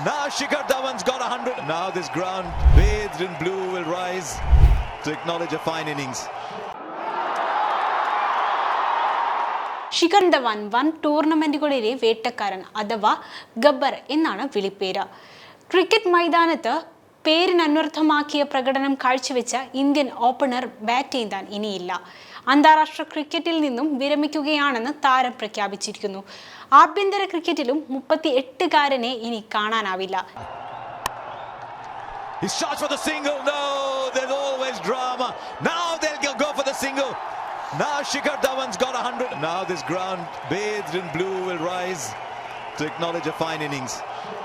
Now Shikhar Dhawan's got 100. Now this ground bathed in blue will rise to acknowledge a fine innings. Shikhar Dhawan വൻ ടൂർണമെന്റുകളിലെ വേട്ടക്കാരൻ അഥവാ ഗബ്ബർ എന്നാണ് വിളിപ്പേര് cricket മൈതാനത്ത് പേരിന് അന്വർത്ഥമാക്കിയ പ്രകടനം കാഴ്ചവെച്ച ഇന്ത്യൻ ഓപ്പണർ ബാറ്റ് ചെയ്താൻ ഇനിയില്ല. അന്താരാഷ്ട്ര ക്രിക്കറ്റിൽ നിന്നും വിരമിക്കുകയാണെന്ന് താരം പ്രഖ്യാപിച്ചിരിക്കുന്നു. ആഭ്യന്തര ക്രിക്കറ്റിലും മുപ്പത്തി എട്ടുകാരനെ ഇനി കാണാനാവില്ല. ഇന്നിംഗ്സ്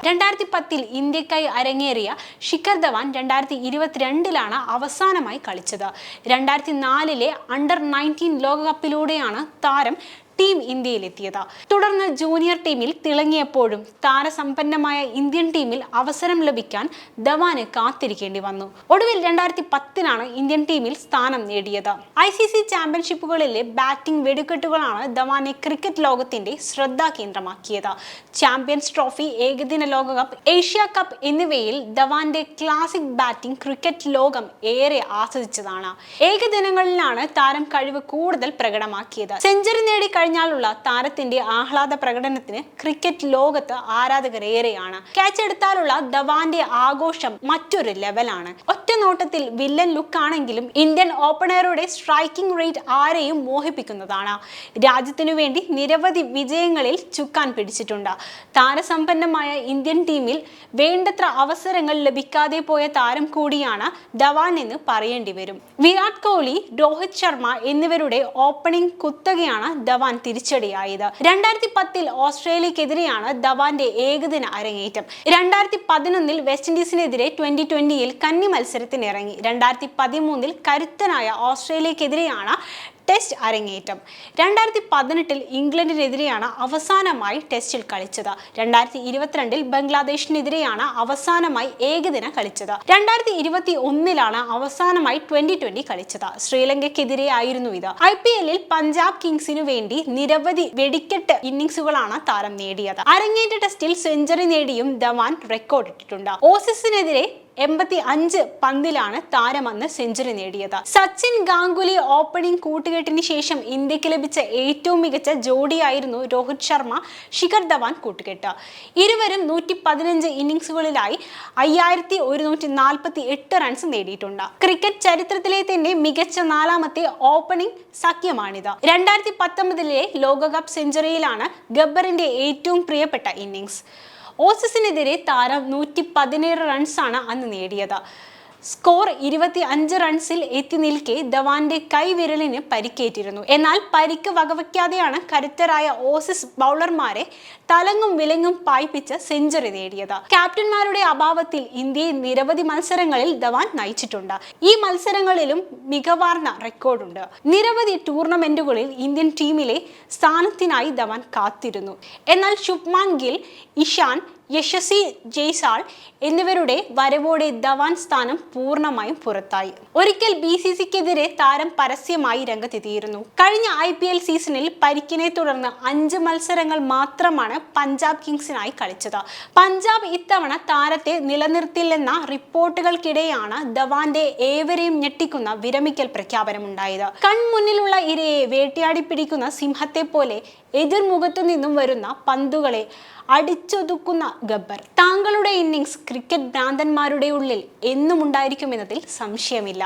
രണ്ടായിരത്തി പത്തിൽ ഇന്ത്യക്കായി അരങ്ങേറിയ ശിഖർ ധവാൻ രണ്ടായിരത്തി ഇരുപത്തിരണ്ടിലാണ് അവസാനമായി കളിച്ചത്. രണ്ടായിരത്തി നാലിലെ അണ്ടർ നയന്റീൻ ലോകകപ്പിലൂടെയാണ് താരം ടീം ഇന്ത്യയിലെത്തിയത്. തുടർന്ന് ജൂനിയർ ടീമിൽ തിളങ്ങിയപ്പോഴും താരസമ്പന്നമായ ഇന്ത്യൻ ടീമിൽ അവസരം ലഭിക്കാൻ ധവാന് കാത്തിരിക്കേണ്ടി വന്നു. ഒടുവിൽ രണ്ടായിരത്തി പത്തിനാണ് ഇന്ത്യൻ ടീമിൽ സ്ഥാനം നേടിയത്. ഐ സി സി ചാമ്പ്യൻഷിപ്പുകളിലെ ബാറ്റിംഗ് വെടിക്കെട്ടുകളാണ് ധവാനെ ക്രിക്കറ്റ് ലോകത്തിന്റെ ശ്രദ്ധാ കേന്ദ്രമാക്കിയത് ചാമ്പ്യൻസ് ട്രോഫി ഏകദിന ലോകകപ്പ് ഏഷ്യ കപ്പ് എന്നിവയിൽ ധവാന്റെ ക്ലാസിക് ബാറ്റിംഗ് ക്രിക്കറ്റ് ലോകം ഏറെ ആസ്വദിച്ചതാണ്. ഏകദിനങ്ങളിലാണ് താരം കഴിവ് കൂടുതൽ പ്രകടമാക്കിയത്. സെഞ്ചുറി നേടി കഴിഞ്ഞാലുള്ള താരത്തിന്റെ ആഹ്ലാദ പ്രകടനത്തിന് ക്രിക്കറ്റ് ലോകത്ത് ആരാധകർ ഏറെയാണ്. ക്യാച്ച് എടുത്താലുള്ള ധവാന്റെ ആഘോഷം മറ്റൊരു ലെവലാണ് ഒറ്റ നോട്ടത്തിൽ വില്ലൻ ലുക്ക് ആണെങ്കിലും ഇന്ത്യൻ ഓപ്പണറുടെ സ്ട്രൈക്കിംഗ് റേറ്റ് ആരെയും മോഹിപ്പിക്കുന്നതാണ്. രാജ്യത്തിനു വേണ്ടി നിരവധി വിജയങ്ങളിൽ ചുക്കാൻ പിടിച്ചിട്ടുണ്ട്. താരസമ്പന്നമായ ഇന്ത്യൻ ടീമിൽ വേണ്ടത്ര അവസരങ്ങൾ ലഭിക്കാതെ പോയ താരം കൂടിയാണ് ധവാൻ എന്ന് പറയേണ്ടി വരും. വിരാട് കോഹ്ലി രോഹിത് ശർമ്മ എന്നിവരുടെ ഓപ്പണിംഗ് കുത്തകയാണ് ധവാൻ തിരിച്ചടിയായത്. രണ്ടായിരത്തി പത്തിൽ ഓസ്ട്രേലിയക്കെതിരെയാണ് ധവാന്റെ ഏകദിന അരങ്ങേറ്റം. രണ്ടായിരത്തി പതിനൊന്നിൽ വെസ്റ്റ് ഇൻഡീസിനെതിരെ ട്വന്റി ട്വന്റിയിൽ കന്നി മത്സരത്തിനിറങ്ങി. രണ്ടായിരത്തി പതിമൂന്നിൽ കരുത്തനായ ഓസ്ട്രേലിയക്കെതിരെയാണ് ടെസ്റ്റ് അരങ്ങേറ്റം. രണ്ടായിരത്തി പതിനെട്ടിൽ ഇംഗ്ലണ്ടിനെതിരെയാണ് അവസാനമായി ടെസ്റ്റിൽ കളിച്ചത്. രണ്ടായിരത്തി ഇരുപത്തിരണ്ടിൽ ബംഗ്ലാദേശിനെതിരെയാണ് അവസാനമായി ഏകദിന കളിച്ചത്. രണ്ടായിരത്തി ഇരുപത്തി ഒന്നിലാണ് അവസാനമായി ട്വന്റി ട്വന്റി കളിച്ചത്. ശ്രീലങ്കയ്ക്കെതിരെയായിരുന്നു ഇത്. ഐ പി എല്ലിൽ പഞ്ചാബ് കിങ്സിനു വേണ്ടി നിരവധി വെടിക്കെട്ട് ഇന്നിംഗ്സുകളാണ് താരം നേടിയത്. അരങ്ങേറ്റ ടെസ്റ്റിൽ സെഞ്ചുറി നേടിയും ധവാൻ റെക്കോർഡ് ഇട്ടിട്ടുണ്ട്. ഓസീസിനെതിരെ എൺപത്തി അഞ്ച് പന്തിലാണ് താരമന്ന് സെഞ്ചുറി നേടിയത്. സച്ചിൻ ഗാംഗുലി ഓപ്പണിംഗ് കൂട്ടുകെട്ടിന് ശേഷം ഇന്ത്യയ്ക്ക് ലഭിച്ച ഏറ്റവും മികച്ച ജോഡിയായിരുന്നു രോഹിത് ശർമ്മ ശിഖർ ധവാൻ കൂട്ടുകെട്ട്. ഇരുവരും നൂറ്റി പതിനഞ്ച് ഇന്നിംഗ്സുകളിലായി അയ്യായിരത്തി ഒരുന്നൂറ്റി നാൽപ്പത്തി എട്ട് റൺസ് നേടിയിട്ടുണ്ട്. ക്രിക്കറ്റ് ചരിത്രത്തിലെ തന്നെ മികച്ച നാലാമത്തെ ഓപ്പണിംഗ് സഖ്യമാണിത്. രണ്ടായിരത്തി പത്തൊമ്പതിലെ ലോകകപ്പ് സെഞ്ചുറിയിലാണ് ഗബ്ബറിന്റെ ഏറ്റവും പ്രിയപ്പെട്ട ഇന്നിംഗ്സ്. ഓസീസിനെതിരെ താരം നൂറ്റി പതിനേഴ് റൺസാണ് അന്ന് നേടിയത്. സ്കോർ ഇരുപത്തി അഞ്ച് റൺസിൽ എത്തി നിൽക്കെ ധവാന്റെ കൈവിരലിന് പരിക്കേറ്റിരുന്നു. എന്നാൽ പരിക്ക് വകവയ്ക്കാതെയാണ് കരുത്തരായ ഓസിസ് ബൗളർമാരെ തലങ്ങും വിലങ്ങും പായിപ്പിച്ച് സെഞ്ചുറി നേടിയത്. ക്യാപ്റ്റന്മാരുടെ അഭാവത്തിൽ ഇന്ത്യയെ നിരവധി മത്സരങ്ങളിൽ ധവാൻ നയിച്ചിട്ടുണ്ട്. ഈ മത്സരങ്ങളിലും മികവാർന്ന റെക്കോർഡുണ്ട്. നിരവധി ടൂർണമെന്റുകളിൽ ഇന്ത്യൻ ടീമിലെ സ്ഥാനത്തിനായി ധവാൻ കാത്തിരുന്നു. എന്നാൽ ശുഭ്മാൻ ഗിൽ ഇഷാൻ യശസ്വി ജയ്സാൾ എന്നിവരുടെ വരവോടെ ധവാൻ സ്ഥാനം പൂർണമായും പുറത്തായി. ഒരിക്കൽ ബി സി സിക്കെതിരെ താരം പരസ്യമായി രംഗത്തെത്തിയിരുന്നു. കഴിഞ്ഞ ഐ പി എൽ സീസണിൽ പരിക്കിനെ തുടർന്ന് അഞ്ച് മത്സരങ്ങൾ മാത്രമാണ് പഞ്ചാബ് കിങ്സിനായി കളിച്ചത്. പഞ്ചാബ് ഇത്തവണ താരത്തെ നിലനിർത്തില്ലെന്ന റിപ്പോർട്ടുകൾക്കിടെയാണ് ധവാന്റെ ഏവരെയും ഞെട്ടിക്കുന്ന വിരമിക്കൽ പ്രഖ്യാപനമുണ്ടായത്. കൺമുന്നിലുള്ള ഇരയെ വേട്ടയാടി പിടിക്കുന്ന സിംഹത്തെ പോലെ എതിർമുഖത്തു നിന്നും വരുന്ന പന്തുകളെ അടിച്ചൊതുക്കുന്ന ഗബ്ബർ. താങ്കളുടെ ഇന്നിങ്സ് ക്രിക്കറ്റ് ഭ്രാന്തന്മാരുടെ ഉള്ളിൽ എന്നും ഉണ്ടായിരിക്കുമെന്നതിൽ സംശയമില്ല